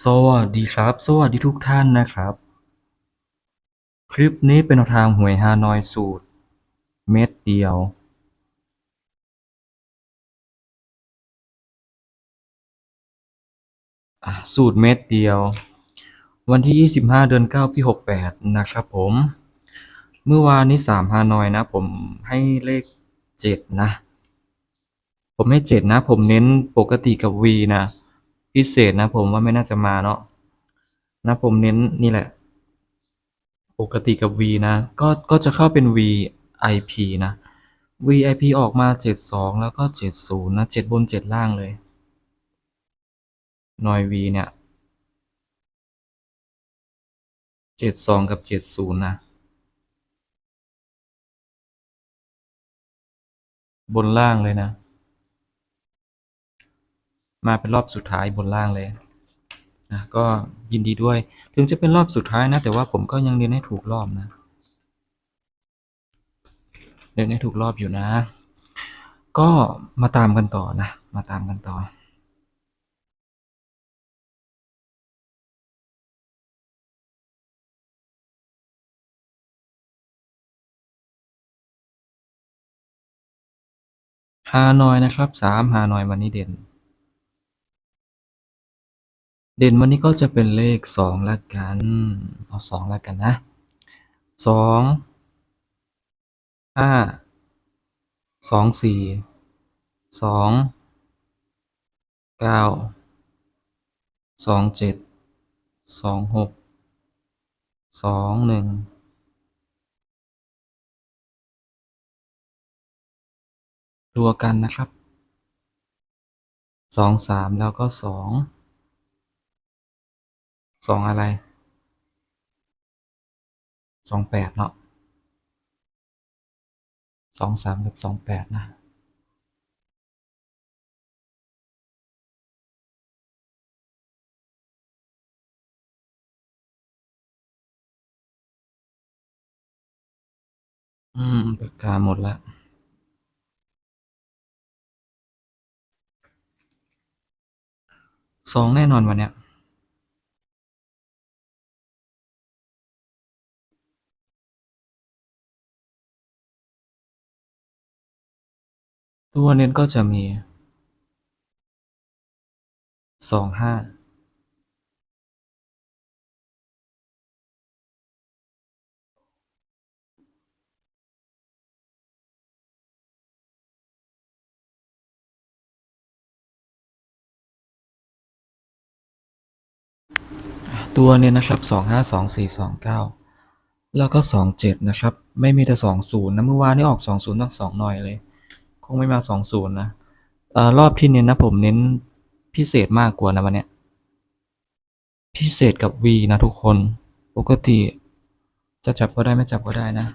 สวัสดีครับ สวัสดีทุกท่านนะครับ คลิปนี้เป็นทางหวยฮานอยสูตร เม็ดเดียว สูตรเม็ดเดียว วันที่ 25 เดือน9ปี68 นะครับผม เมื่อวานนี้ 3 ฮานอยนะ ผมให้เลข 7 นะ ผมให้ 7 นะ ผมเน้นปกติกับ V นะ พิเศษนะผมว่าไม่น่าจะมาเนาะนะผมเน้นนี่แหละ ปกติกับ V นะ ก็ก็จะเข้าเป็น VIP นะ VIP ออกมา 72 แล้วก็ 70 นะ 7 บน 7 ล่างเลยนอย V เนี่ย 72 กับ 70 นะ บนล่างเลยนะ มาเป็นรอบสุดท้ายบนล่างเลยนะก็ยินดีด้วย ถึงจะเป็นรอบสุดท้ายนะ แต่ว่าผมก็ยังเรียนให้ถูกรอบนะเรียนให้ถูกรอบอยู่นะ ก็มาตามกันต่อนะ มาตามกันต่อ ฮานอยนะครับสามฮานอยวันนี้เด่น เด่นวันนี้ก็จะเป็นเลขสองละกัน เอาสองละกันนะสองห้าสองสี่สองเก้าสองเจ็ดสองหกสองหนึ่งตัวกันนะครับสองสามแล้วก็สอง สองอะไรสองแปดเนาะสองสามกับสองแปดนะอืมปากกาหมดละสองแน่นอนวันเนี้ย ตัวเน้นก็จะมีสองห้าตัวเนี่ยนะครับสองห้าสองสี่สองเก้าแล้วก็สองเจ็ดนะครับ ไม่มีแต่สองศูนย์นะ เมื่อวานนี้ออกสองศูนย์ตั้งสองหน่อยเลย งไม่มาสองศูนย์นะออรอบที่เน้นนะผมเน้นพิเศษมากกว่านะวันเนี้ยพิเศษกับ V นะทุกคน ปกติ จะจับก็ได้ไม่จับก็ได้นะ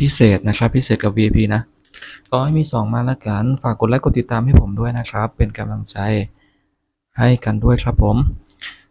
พิเศษนะครับ พิเศษกับ VIP นะก็ให้มีสองมาแล้วกัน ฝากกดไลค์กดติดตามให้ผมด้วยนะครับ เป็นกำลังใจให้กันด้วยครับผม